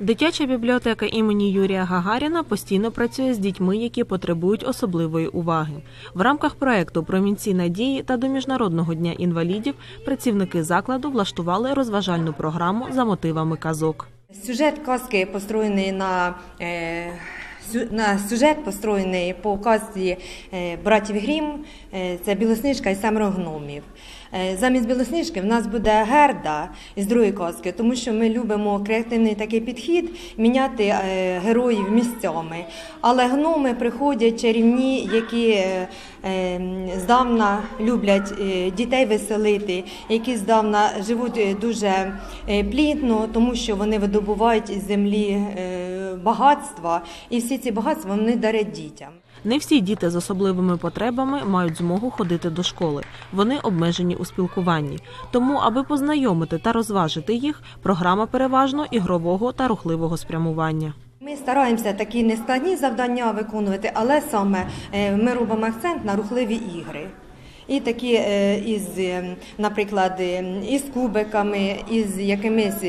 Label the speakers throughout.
Speaker 1: Дитяча бібліотека імені Юрія Гагаріна постійно працює з дітьми, які потребують особливої уваги. В рамках проекту Промінці надії та до міжнародного дня інвалідів працівники закладу влаштували розважальну програму за мотивами казок.
Speaker 2: Сюжет казки построєний на, е, на сюжет построєний по казці е, братів Грім. Е, це Білоснижка і семеро гномів. Е, замість Білоснижки в нас буде герда із другої казки, тому що ми любимо креативний такий підхід міняти героїв місцями. Але гноми приходять чарівні, які здавна люблять дітей веселити, які здавна живуть дуже плідно, тому що вони видобувають із землі багатства, і всі ці багатства вони дарять дітям.
Speaker 1: Не всі діти з особливими потребами мають змогу ходити до школи. Вони обмежені у спілкуванні. Тому, аби познайомити та розважити їх, програма переважно ігрового та рухливого спрямування.
Speaker 2: Ми стараємося такі нескладні завдання виконувати, але саме е, ми робимо акцент на рухливі ігри. І такі е, із, е, наприклад, е, із кубиками, із якимись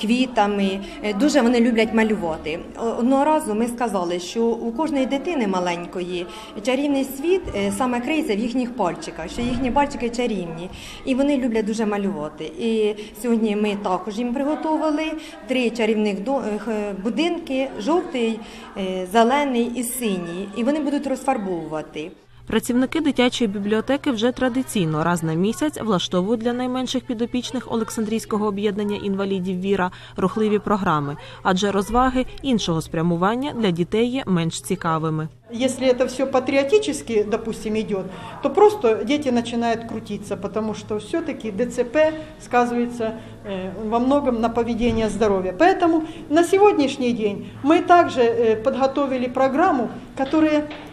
Speaker 2: квітами. Дуже вони люблять малювати. Одного разу ми сказали, що у кожної дитини маленької чарівний світ саме криється в їхніх пальчиках, що їхні пальчики чарівні, і вони люблять дуже малювати. І сьогодні ми також їм приготували три чарівних будинки: жовтий, зелений і синій. І вони будуть розфарбовувати.
Speaker 1: Працівники дитячої бібліотеки вже традиційно раз на місяць влаштовують для найменших підопічних Олександрійського об'єднання інвалідів Віра рухливі програми, адже розваги іншого спрямування для дітей є менш цікавими.
Speaker 3: Если это все патриотически, допустим, идет, то просто дети начинают крутиться, потому что все-таки ДЦП сказывается э, во многом на поведение здоровья. Поэтому на сегодняшний день мы также э, подготовили программу, которая э,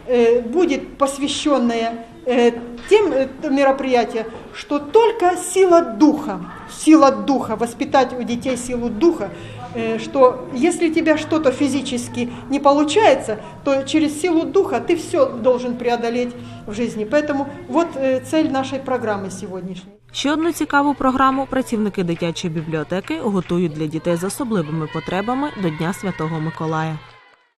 Speaker 3: будет посвященная э, тем э, мероприятиям, что только сила духа, сила духа, воспитать у детей силу духа, э, что если у тебя что-то физически не получается, то через силу духа ты все должен преодолеть в жизни. Поэтому вот э, цель нашей программы сегодняшней.
Speaker 1: Ще одну цікаву програму працівники дитячої бібліотеки готують для дітей з особливими потребами до Дня Святого Миколая.